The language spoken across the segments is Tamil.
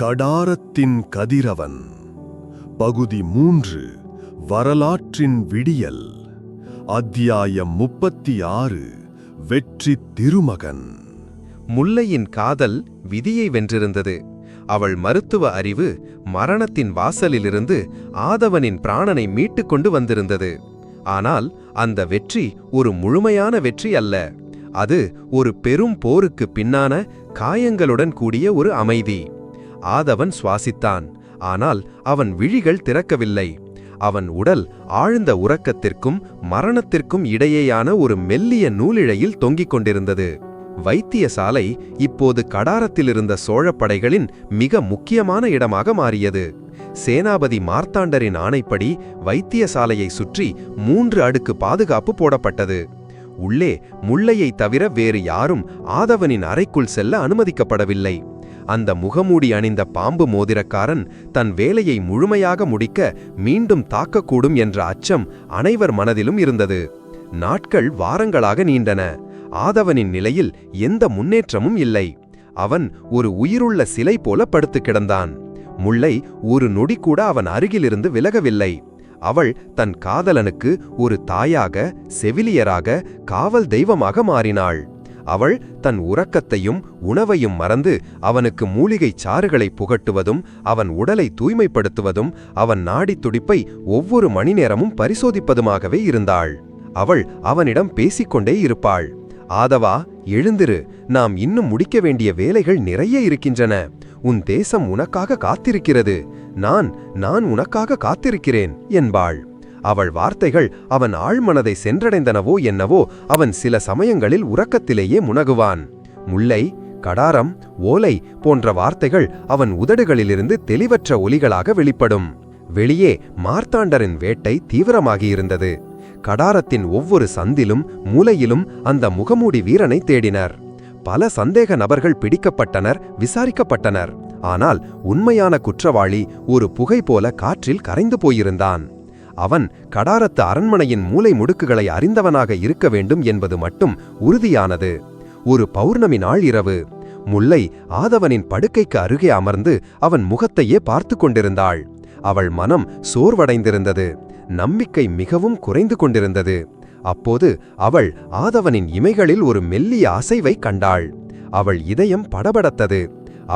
கடாரத்தின் கதிரவன். பகுதி மூன்று வரலாற்றின் விடியல். அத்தியாயம் முப்பத்தி ஆறு வெற்றி திருமகன். முல்லையின் காதல் விதியை வென்றிருந்தது. அவள் மருத்துவ அறிவு மரணத்தின் வாசலிலிருந்து ஆதவனின் பிராணனை மீட்டுக்கொண்டு வந்திருந்தது. ஆனால் அந்த வெற்றி ஒரு முழுமையான வெற்றி அல்ல. அது ஒரு பெரும் போருக்கு பின்னான காயங்களுடன் கூடிய ஒரு அமைதி. ஆதவன் சுவாசித்தான். ஆனால் அவன் விழிகள் திறக்கவில்லை. அவன் உடல் ஆழ்ந்த உறக்கத்திற்கும் மரணத்திற்கும் இடையேயான ஒரு மெல்லிய நூலிழையில் தொங்கிக் கொண்டிருந்தது. வைத்தியசாலை இப்போது கடாரத்திலிருந்த சோழப் படைகளின் மிக முக்கியமான இடமாக மாறியது. சேனாபதி மார்த்தாண்டரின் ஆணைப்படி வைத்தியசாலையை சுற்றி மூன்று அடுக்கு பாதுகாப்பு போடப்பட்டது. உள்ளே முல்லையைத் தவிர வேறு யாரும் ஆதவனின் அறைக்குள் செல்ல அனுமதிக்கப்படவில்லை. அந்த முகமூடி அணிந்த பாம்பு மோதிரக்காரன் தன் வேலையை முழுமையாக முடிக்க மீண்டும் தாக்கக்கூடும் என்ற அச்சம் அனைவர் மனதிலும் இருந்தது. நாட்கள் வாரங்களாக நீண்டன. ஆதவனின் நிலையில் எந்த முன்னேற்றமும் இல்லை. அவன் ஒரு உயிருள்ள சிலை போல படுத்து கிடந்தான். முல்லை ஒரு நொடி கூட அவன் அருகிலிருந்து விலகவில்லை. அவள் தன் காதலனுக்கு ஒரு தாயாக செவிலியராக காவல் தெய்வமாக மாறினாள். அவள் தன் உறக்கத்தையும் உணவையும் மறந்து அவனுக்கு மூலிகைச் சாறுகளை புகட்டுவதும் அவன் உடலை தூய்மைப்படுத்துவதும் அவன் நாடித் துடிப்பை ஒவ்வொரு மணி நேரமும் பரிசோதிப்பதுமாகவே இருந்தாள். அவள் அவனிடம் பேசிக்கொண்டே இருப்பாள். ஆதவா எழுந்திரு. நாம் இன்னும் முடிக்க வேண்டிய வேலைகள் நிறைய இருக்கின்றன. உன் தேசம் உனக்காக காத்திருக்கிறது. நான் நான் உனக்காக காத்திருக்கிறேன் என்பாள். அவள் வார்த்தைகள் அவன் ஆழ்மனதை சென்றடைந்தனவோ என்னவோ அவன் சில சமயங்களில் உறக்கத்திலேயே முனகுவான். முல்லை கடாரம் ஓலை போன்ற வார்த்தைகள் அவன் உதடுகளிலிருந்து தெளிவற்ற ஒலிகளாக வெளிப்படும். வெளியே மார்த்தாண்டரின் வேட்டை தீவிரமாகியிருந்தது. கடாரத்தின் ஒவ்வொரு சந்திலும் மூலையிலும் அந்த முகமூடி வீரனை தேடினர். பல சந்தேக நபர்கள் பிடிக்கப்பட்டனர் விசாரிக்கப்பட்டனர். ஆனால் உண்மையான குற்றவாளி ஒரு புகை போல காற்றில் கரைந்து போயிருந்தான். அவன் கடாரத்து அரண்மனையின் மூலை முடுக்குகளை அறிந்தவனாக இருக்க வேண்டும் என்பது மட்டும் உறுதியானது. ஒரு பௌர்ணமி நாள் இரவு முல்லை ஆதவனின் படுக்கைக்கு அருகே அமர்ந்து அவன் முகத்தையே பார்த்து கொண்டிருந்தாள். அவள் மனம் சோர்வடைந்திருந்தது நம்பிக்கை மிகவும் குறைந்து கொண்டிருந்தது. அப்போது அவள் ஆதவனின் இமைகளில் ஒரு மெல்லிய அசைவை கண்டாள். அவள் இதயம் படபடத்தது.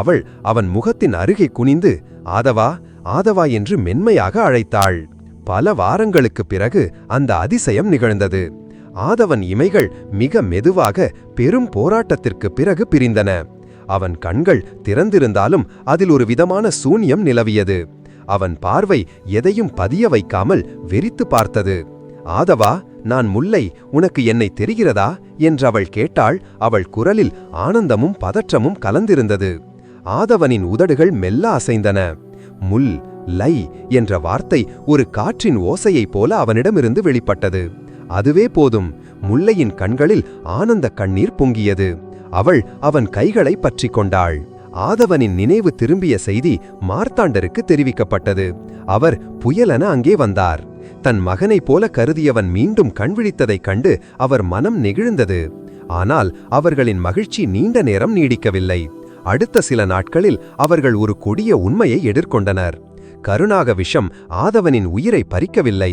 அவள் அவன் முகத்தின் அருகே குனிந்து ஆதவா ஆதவா என்று மென்மையாக அழைத்தாள். பல வாரங்களுக்குப் பிறகு அந்த அதிசயம் நிகழ்ந்தது. ஆதவன் இமைகள் மிக மெதுவாக பெரும் போராட்டத்திற்கு பிறகு பிரிந்தன. அவன் கண்கள் திறந்திருந்தாலும் அதில் ஒரு விதமான சூன்யம் நிலவியது. அவன் பார்வை எதையும் பதிய வைக்காமல் வெறித்து பார்த்தது. ஆதவா நான் முல்லை உனக்கு என்னை தெரிகிறதா? என்று அவள் கேட்டாள். அவள் குரலில் ஆனந்தமும் பதற்றமும் கலந்திருந்தது. ஆதவனின் உதடுகள் மெல்ல அசைந்தன. முல் லை என்ற வார்த்தை ஒரு காற்றின் ஓசையைப் போல அவனிடமிருந்து வெளிப்பட்டது. அதுவே போதும் முல்லையின் கண்களில் ஆனந்த கண்ணீர் பொங்கியது. அவள் அவன் கைகளை பற்றி கொண்டாள். ஆதவனின் நினைவு திரும்பிய செய்தி மார்த்தாண்டருக்கு தெரிவிக்கப்பட்டது. அவர் புயலென அங்கே வந்தார். தன் மகனைப் போல கருதியவன் மீண்டும் கண்விழித்ததைக் கண்டு அவர் மனம் நெகிழ்ந்தது. ஆனால் அவர்களின் மகிழ்ச்சி நீண்ட நேரம் நீடிக்கவில்லை. அடுத்த சில நாட்களில் அவர்கள் ஒரு கொடிய உண்மையை எதிர்கொண்டனர். கருணாக விஷம் ஆதவனின் உயிரை பறிக்கவில்லை.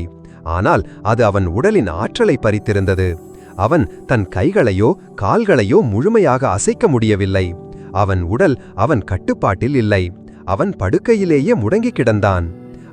ஆனால் அது அவன் உடலின் ஆற்றலை பறித்திருந்தது. அவன் தன் கைகளையோ கால்களையோ முழுமையாக அசைக்க முடியவில்லை. அவன் உடல் அவன் கட்டுப்பாட்டில் இல்லை. அவன் படுக்கையிலேயே முடங்கி கிடந்தான்.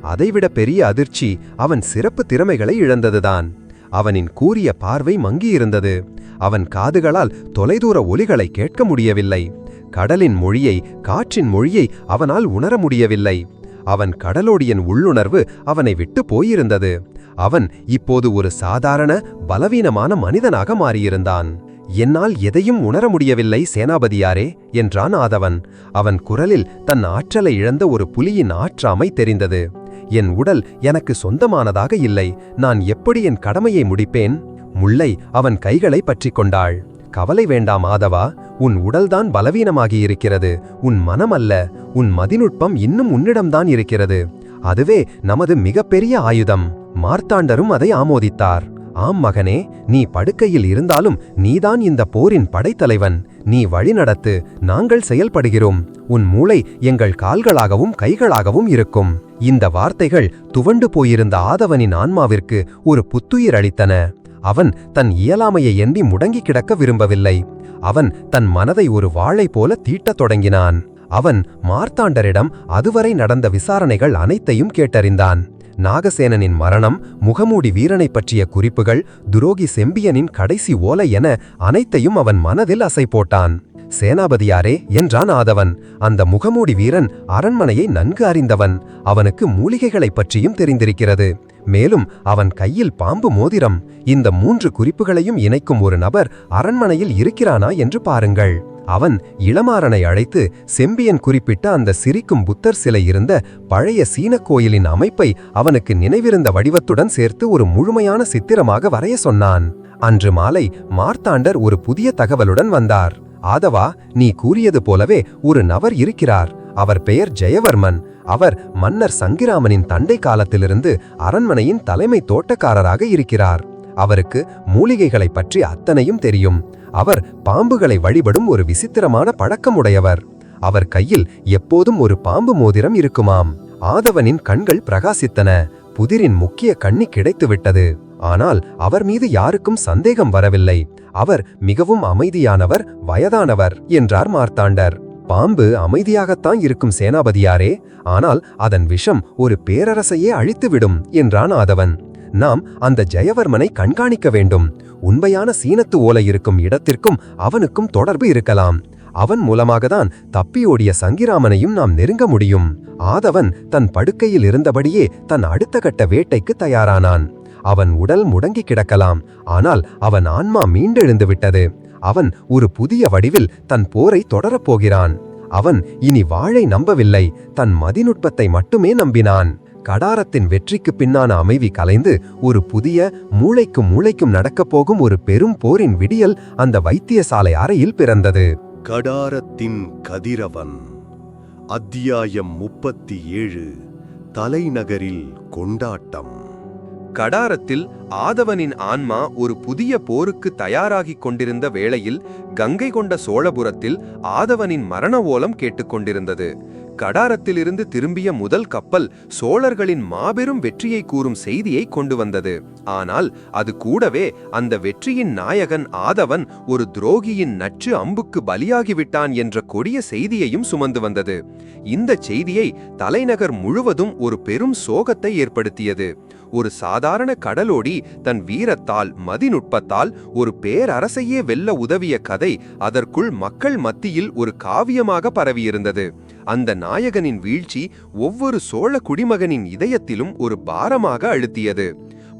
அதைவிட பெரிய அதிர்ச்சி அவன் சிறப்பு திறமைகளை இழந்ததுதான். அவனின் கூரிய பார்வை மங்கியிருந்தது. அவன் காதுகளால் தொலைதூர ஒலிகளை கேட்க முடியவில்லை. கடலின் மொழியை காற்றின் மொழியை அவனால் உணர முடியவில்லை. அவன் கடலோடியன் உள்ளுணர்வு அவனை விட்டு போயிருந்தது. அவன் இப்போது ஒரு சாதாரண பலவீனமான மனிதனாக மாறியிருந்தான். என்னால் எதையும் உணர முடியவில்லை சேனாபதியாரே என்றான் ஆதவன். அவன் குரலில் தன் ஆற்றலை இழந்த ஒரு புலியின் ஆற்றாமை தெரிந்தது. என் உடல் எனக்கு சொந்தமானதாக இல்லை. நான் எப்படி என் கடமையை முடிப்பேன்? முல்லை அவன் கைகளை பற்றிக் கொண்டாள். கவலை வேண்டாம் ஆதவா. உன் உடல்தான் பலவீனமாகியிருக்கிறது உன் மனம் அல்ல உன் மதிநுட்பம் இன்னும் உன்னிடம்தான் இருக்கிறது. அதுவே நமது மிகப்பெரிய ஆயுதம். மார்த்தாண்டரும் அதை ஆமோதித்தார். ஆம் மகனே நீ படுக்கையில் இருந்தாலும் நீதான் இந்த போரின் படைத்தலைவன். நீ வழிநடத்து நாங்கள் செயல்படுகிறோம். உன் மூளை எங்கள் கால்களாகவும் கைகளாகவும் இருக்கும். இந்த வார்த்தைகள் துவண்டு போயிருந்த ஆதவனின் ஆன்மாவிற்கு ஒரு புத்துயிர் அளித்தன. அவன் தன் இயலாமையை எண்ணி முடங்கி கிடக்க விரும்பவில்லை. அவன் தன் மனதை ஒரு வாழை போல தீட்டத் தொடங்கினான். அவன் மார்த்தாண்டரிடம் அதுவரை நடந்த விசாரணைகள் அனைத்தையும் கேட்டறிந்தான். நாகசேனனின் மரணம் முகமூடி வீரனைப் பற்றிய குறிப்புகள் துரோகி செம்பியனின் கடைசி ஓலை என அனைத்தையும் அவன் மனதில் அசை போட்டான் சேனாபதியாரே என்றான் ஆதவன். அந்த முகமூடி வீரன் அரண்மனையை நன்கு அறிந்தவன். அவனுக்கு மூலிகைகளைப் பற்றியும் தெரிந்திருக்கிறது. மேலும் அவன் கையில் பாம்பு மோதிரம். இந்த மூன்று குறிப்புகளையும் இணைக்கும் ஒரு நபர் அரண்மனையில் இருக்கிறானா என்று பாருங்கள். அவன் இளமாறனை அழைத்து செம்பியன் குறிப்பிட்ட அந்த சிரிக்கும் புத்தர் சிலை இருந்த பழைய சீனக் கோயிலின் அமைப்பை அவனுக்கு நினைவிருந்த வடிவத்துடன் சேர்த்து ஒரு முழுமையான சித்திரமாக வரைய சொன்னான். அன்று மாலை மார்த்தாண்டர் ஒரு புதிய தகவலுடன் வந்தார். ஆதவா நீ கூறியது போலவே ஒரு நபர் இருக்கிறார். அவர் பெயர் ஜெயவர்மன். அவர் மன்னர் சங்கிராமனின் தண்டை காலத்திலிருந்து அரண்மனையின் தலைமை தோட்டக்காரராக இருக்கிறார். அவருக்கு மூலிகைகளைப் பற்றி அத்தனையும் தெரியும். அவர் பாம்புகளை வழிபடும் ஒரு விசித்திரமான பழக்கமுடையவர். அவர் கையில் எப்போதும் ஒரு பாம்பு மோதிரம் இருக்குமாம். ஆதவனின் கண்கள் பிரகாசித்தன. புதிரின் முக்கிய கண்ணி கிடைத்துவிட்டது. ஆனால் அவர் மீது யாருக்கும் சந்தேகம் வரவில்லை. அவர் மிகவும் அமைதியானவர் வயதானவர் என்றார் மார்த்தாண்டர். பாம்பு அமைதியாகத்தான் இருக்கும் சேனாபதியாரே ஆனால் அதன் விஷம் ஒரு பேரரசையே அழித்துவிடும் என்றான் ஆதவன். நாம் அந்த ஜெயவர்மனை கண்காணிக்க வேண்டும். உண்மையான சீனத்து ஓலை இருக்கும் இடத்திற்கும் அவனுக்கும் தொடர்பு இருக்கலாம். அவன் மூலமாகத்தான் தப்பியோடிய சங்கிராமனையும் நாம் நெருங்க முடியும். ஆதவன் தன் படுக்கையில் இருந்தபடியே தன் அடுத்த கட்ட வேட்டைக்கு தயாரானான். அவன் உடல் முடங்கி கிடக்கலாம். ஆனால் அவன் ஆன்மா மீண்டெழுந்து விட்டது அவன் ஒரு புதிய வடிவில் தன் போரை தொடரப் போகிறான். அவன் இனி வாழை நம்பவில்லை. தன் மதிநுட்பத்தை மட்டுமே நம்பினான். கடாரத்தின் வெற்றிக்கு பின்னான அமைதி கலைந்து ஒரு புதிய மூளைக்கும் மூளைக்கும் நடக்கப் போகும் ஒரு பெரும் போரின் விடியல் அந்த வைத்தியசாலை அறையில் பிறந்தது. கடாரத்தின் கதிரவன். அத்தியாயம் முப்பத்தி ஏழு. தலைநகரில் கொண்டாட்டம். கடாரத்தில் ஆதவனின் ஆன்மா ஒரு புதிய போருக்கு தயாராகிக் கொண்டிருந்த வேளையில் கங்கை கொண்ட சோழபுரத்தில் ஆதவனின் மரண ஓலம் கேட்டுக்கொண்டிருந்தது கடாரத்திலிருந்து திரும்பிய முதல் கப்பல் சோழர்களின் மாபெரும் வெற்றியை கூறும் செய்தியை கொண்டு வந்தது. ஆனால் அது கூடவே அந்த வெற்றியின் நாயகன் ஆதவன் ஒரு துரோகியின் நச்சு அம்புக்கு பலியாகிவிட்டான் என்ற கொடிய செய்தியையும் சுமந்து வந்தது. இந்த செய்தியை தலைநகர் முழுவதும் ஒரு பெரும் சோகத்தை ஏற்படுத்தியது. ஒரு சாதாரண கடலோடி தன் வீரத்தால் மதிநுட்பத்தால் ஒரு பேரரசையே வெல்ல உதவிய கதை அதற்குள் மக்கள் மத்தியில் ஒரு காவியமாக பரவியிருந்தது. அந்த நாயகனின் வீழ்ச்சி ஒவ்வொரு சோழ குடிமகனின் இதயத்திலும் ஒரு பாரமாக அழுத்தியது.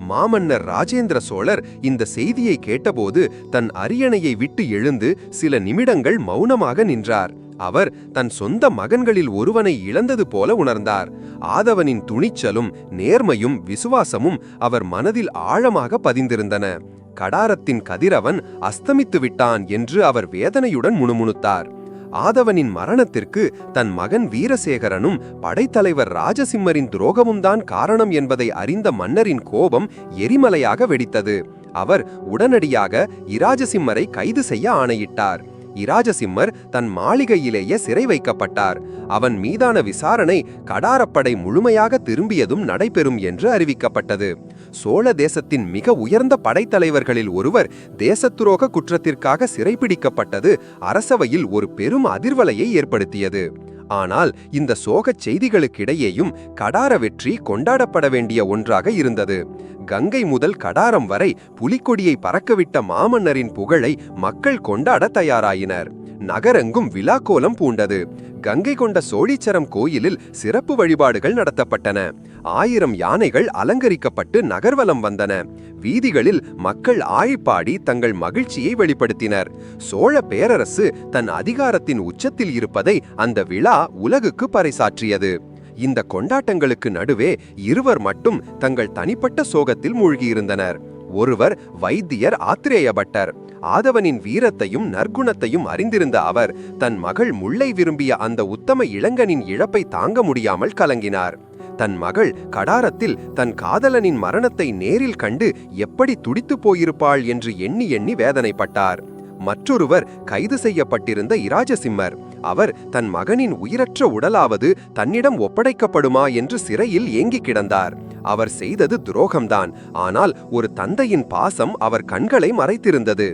மாமன்னர் ராஜேந்திர சோழர் இந்த செய்தியை கேட்டபோது தன் அரியணையை விட்டு எழுந்து சில நிமிடங்கள் மௌனமாக நின்றார். அவர் தன் சொந்த மகன்களில் ஒருவனை இழந்தது போல உணர்ந்தார். ஆதவனின் துணிச்சலும் நேர்மையும் விசுவாசமும் அவர் மனதில் ஆழமாக பதிந்திருந்தன. கடாரத்தின் கதிரவன் அஸ்தமித்து விட்டான் என்று அவர் வேதனையுடன் முணுமுணுத்தார். ஆதவனின் மரணத்திற்கு தன் மகன் வீரசேகரனும் படைத்தலைவர் ராஜசிம்மரின் துரோகமும் தான் காரணம் என்பதை அறிந்த மன்னரின் கோபம் எரிமலையாக வெடித்தது. அவர் உடனடியாக இராஜசிம்மரை கைது செய்ய ஆணையிட்டார். இராஜசிம்மர் தன் மாளிகையிலேயே சிறை வைக்கப்பட்டார். அவன் மீதான விசாரணை கடாரப்படை முழுமையாக திரும்பியதும் நடைபெறும் என்று அறிவிக்கப்பட்டது. சோழ தேசத்தின் மிக உயர்ந்த படைத்தலைவர்களில் ஒருவர் தேசத்துரோக குற்றத்திற்காக சிறைபிடிக்கப்பட்டது அரசவையில் ஒரு பெரும் அதிர்வலையை ஏற்படுத்தியது. ஆனால் இந்த சோகச் செய்திகளுக்கிடையேயும் கடார வெற்றி கொண்டாடப்பட வேண்டிய ஒன்றாக இருந்தது. கங்கை முதல் கடாரம் வரை புலிக்கொடியை பறக்கவிட்ட மாமன்னரின் புகழை மக்கள் கொண்டாட தயாராயினர். நகரெங்கும் விழாக்கோலம் பூண்டது. கங்கை கொண்ட சோழீச்சரம் கோயிலில் சிறப்பு வழிபாடுகள் நடத்தப்பட்டன. ஆயிரம் யானைகள் அலங்கரிக்கப்பட்டு நகர்வலம் வந்தன. வீதிகளில் மக்கள் ஆழிப்பாடி தங்கள் மகிழ்ச்சியை வெளிப்படுத்தினர். சோழ பேரரசு தன் அதிகாரத்தின் உச்சத்தில் இருப்பதை அந்த விழா உலகுக்கு பறைசாற்றியது. இந்த கொண்டாட்டங்களுக்கு நடுவே இருவர் மட்டும் தங்கள் தனிப்பட்ட சோகத்தில் மூழ்கியிருந்தனர். ஒருவர் வைத்தியர் ஆத்திரேய பட்டர் ஆதவனின் வீரத்தையும் நற்குணத்தையும் அறிந்திருந்த அவர் தன் மகள் முல்லை விரும்பிய அந்த உத்தம இளங்கனின் இழப்பை தாங்க முடியாமல் கலங்கினார். தன் மகள் கடாரத்தில் தன் காதலனின் மரணத்தை நேரில் கண்டு எப்படி துடித்துப் போயிருப்பாள் என்று எண்ணி எண்ணி வேதனைப்பட்டார். மற்றொருவர் கைது செய்யப்பட்டிருந்த இராஜசிம்மர் அவர் தன் மகனின் உயிரற்ற உடலாவது தன்னிடம் ஒப்படைக்கப்படுமா என்று சிறையில் ஏங்கிக் கிடந்தார். அவர் செய்தது துரோகம்தான் ஆனால் ஒரு தந்தையின் பாசம் அவர் கண்களை மறைத்திருந்தது.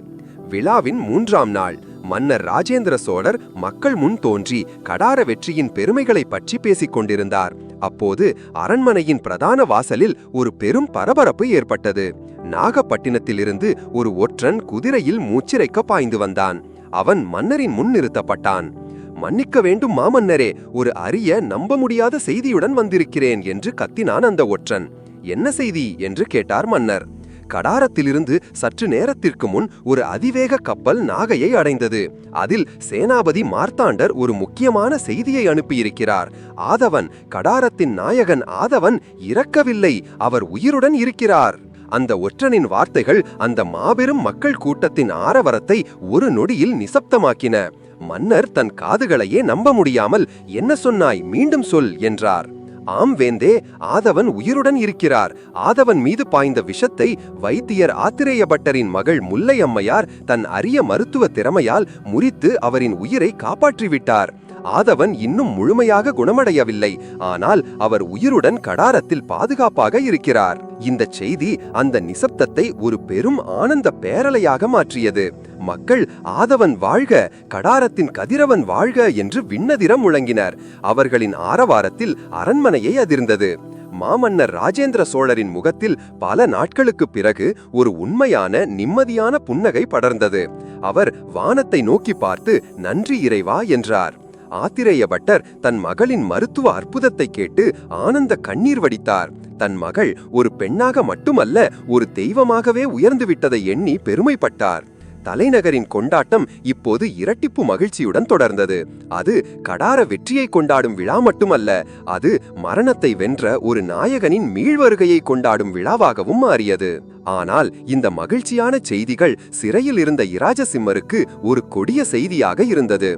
விழாவின் மூன்றாம் நாள். மன்னர் ராஜேந்திர சோழர் மக்கள் முன் தோன்றி கடார வெற்றியின் பெருமைகளை பற்றி பேசிக் கொண்டிருந்தார். அப்போது அரண்மனையின் பிரதான வாசலில் ஒரு பெரும் பரபரப்பு ஏற்பட்டது. நாகப்பட்டினத்திலிருந்து ஒரு ஒற்றன் குதிரையில் மூச்சிறைக்க பாய்ந்து வந்தான். அவன் மன்னரின் முன் நிறுத்தப்பட்டான். மன்னிக்க வேண்டும் மாமன்னரே ஒரு அரிய நம்ப முடியாத செய்தியுடன் வந்திருக்கிறேன் என்று கத்தினான் அந்த ஒற்றன். என்ன செய்தி? என்று கேட்டார் மன்னர். கடாரத்திலிருந்து சற்று நேரத்திற்கு முன் ஒரு அதிவேக கப்பல் நாகையை அடைந்தது. அதில் சேனாபதி மார்த்தாண்டர் ஒரு முக்கியமான செய்தியை அனுப்பியிருக்கிறார். ஆதவன் கடாரத்தின் நாயகன் ஆதவன் இறக்கவில்லை அவர் உயிருடன் இருக்கிறார். அந்த ஒற்றனின் வார்த்தைகள் அந்த மாபெரும் மக்கள் கூட்டத்தின் ஆரவரத்தை ஒரு நொடியில் நிசப்தமாக்கின. மன்னர் தன் காதுகளையே நம்ப முடியாமல் என்ன சொன்னாய்? மீண்டும் சொல் என்றார். ஆம் வேந்தே ஆதவன் உயிருடன் இருக்கிறார். ஆதவன் மீது பாய்ந்த விஷத்தை வைத்தியர் ஆத்திரேய பட்டரின் மகள் முல்லை அம்மையார் தன் அரிய மருத்துவ திறமையால் முறித்து அவரின் உயிரை காப்பாற்றிவிட்டார். ஆதவன் இன்னும் முழுமையாக குணமடையவில்லை. ஆனால் அவர் உயிருடன் கடாரத்தில் பாதுகாப்பாக இருக்கிறார். இந்த செய்தி அந்த நிசப்தத்தை ஒரு பெரும் ஆனந்த பேரலையாக மாற்றியது. மக்கள் ஆதவன் வாழ்க கடாரத்தின் கதிரவன் வாழ்க என்று விண்ணதிரம் முழங்கினர். அவர்களின் ஆரவாரத்தில் அரண்மனையை அதிர்ந்தது. மாமன்னர் ராஜேந்திர சோழரின் முகத்தில் பல நாட்களுக்குப் பிறகு ஒரு உண்மையான நிம்மதியான புன்னகை படர்ந்தது. அவர் வானத்தை நோக்கி பார்த்து நன்றி இறைவா என்றார். ஆத்திரேய பட்டர் தன் மகளின் மருத்துவ அற்புதத்தை கேட்டு ஆனந்த கண்ணீர் வடித்தார். தன் மகள் ஒரு பெண்ணாக மட்டுமல்ல ஒரு தெய்வமாகவே உயர்ந்து விட்டதை எண்ணி பெருமைப்பட்டார். தலைநகரின் கொண்டாட்டம் இப்போது இரட்டிப்பு மகிழ்ச்சியுடன் தொடர்ந்தது. அது கடார வெற்றியை கொண்டாடும் விழா மட்டுமல்ல அது மரணத்தை வென்ற ஒரு நாயகனின் மீள்வருகையை கொண்டாடும் விழாவாகவும் மாறியது. ஆனால் இந்த மகிழ்ச்சியான செய்திகள் சிறையில் இருந்த இராஜசிம்மருக்கு ஒரு கொடிய செய்தியாக இருந்தது.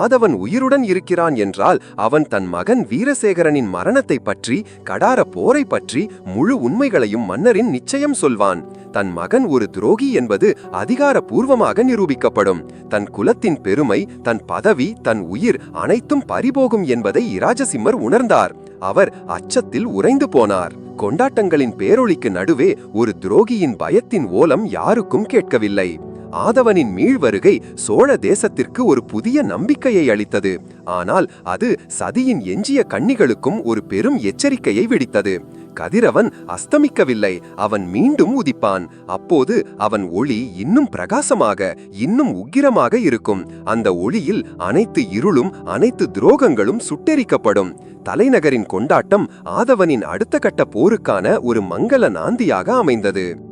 ஆதவன் உயிருடன் இருக்கிறான் என்றால் அவன் தன் மகன் வீரசேகரனின் மரணத்தை பற்றி கடார போரை பற்றி முழு உண்மைகளையும் மன்னரின் நிச்சயம் சொல்வான். தன் மகன் ஒரு துரோகி என்பது அதிகாரபூர்வமாக நிரூபிக்கப்படும். தன் குலத்தின் பெருமை தன் பதவி தன் உயிர் அனைத்தும் பறிபோகும் என்பதை இராஜசிம்மர் உணர்ந்தார். அவர் அச்சத்தில் உறைந்து போனார். கொண்டாட்டங்களின் பேரொளிக்கு நடுவே ஒரு துரோகியின் பயத்தின் ஓலம் யாருக்கும் கேட்கவில்லை. ஆதவனின் மீள்வருகை சோழ தேசத்திற்கு ஒரு புதிய நம்பிக்கையை அளித்தது. ஆனால் அது சதியின் எஞ்சிய கன்னிகளுக்கும் ஒரு பெரும் எச்சரிக்கையை விடுத்தது. கதிரவன் அஸ்தமிக்கவில்லை அவன் மீண்டும் உதிப்பான். அப்போது அவன் ஒளி இன்னும் பிரகாசமாக இன்னும் உக்கிரமாக இருக்கும். அந்த ஒளியில் அனைத்து இருளும் அனைத்து துரோகங்களும் சுட்டெரிக்கப்படும். தலைநகரின் கொண்டாட்டம் ஆதவனின் அடுத்த கட்ட போருக்கான ஒரு மங்கள நாந்தியாக அமைந்தது.